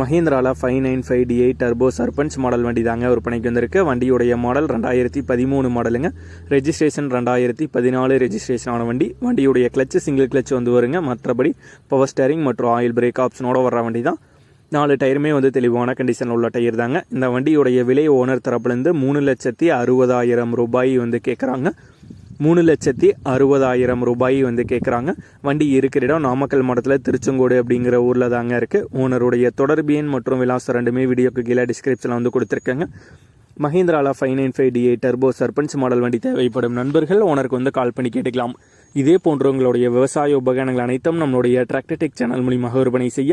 மஹிந்திராவில் five nine five D eight turbo Sarpanch model வண்டி தாங்க விற்பனைக்கு வந்திருக்கு. வண்டியுடைய மாடல் ரெண்டாயிரத்தி பதிமூணு மாடலுங்க. ரெஜிஸ்ட்ரேஷன் ரெண்டாயிரத்தி பதினாலு ரெஜிஸ்ட்ரேஷன் ஆன வண்டி. வண்டியுடைய கிளச்சு சிங்கிள் கிளச் வந்து வருங்க. மற்றபடி பவர் ஸ்டேரிங் மற்றும் ஆயில் பிரேக் ஆப்ஷனோட வர்ற வண்டி தான் நாலு டயருமே வந்து தெளிவான கண்டிஷனில் உள்ள டயர் தாங்க இந்த வண்டியுடைய விலை ஓனர் தரப்புலேருந்து மூணு லட்சத்தி அறுபதாயிரம் ரூபாய் வந்து கேட்குறாங்க மூணு லட்சத்தி அறுபதாயிரம் ரூபாய் வந்து கேட்குறாங்க வண்டி இருக்கிற இடம் நாமக்கல் மாவட்டத்தில் திருச்செங்கோடு அப்படிங்கிற ஊரில் தாங்க இருக்குது ஓனருடைய தொடர்பு எண் மற்றும் விலாசம் ரெண்டுமே வீடியோக்கு கீழே டிஸ்கிரிப்ஷனில் வந்து கொடுத்துருக்கேங்க. மஹிந்திரால five nine five D eight turbo Sarpanch model வண்டி தேவைப்படும் நண்பர்கள் ஓனருக்கு வந்து கால் பண்ணி கேட்டுக்கலாம். இதே போன்ற உங்களுடைய விவசாய உபகரணங்கள் அனைத்தும் நம்மளுடைய டிராக்டர் டெக் சேனல் மூலியமாக விற்பனை செய்ய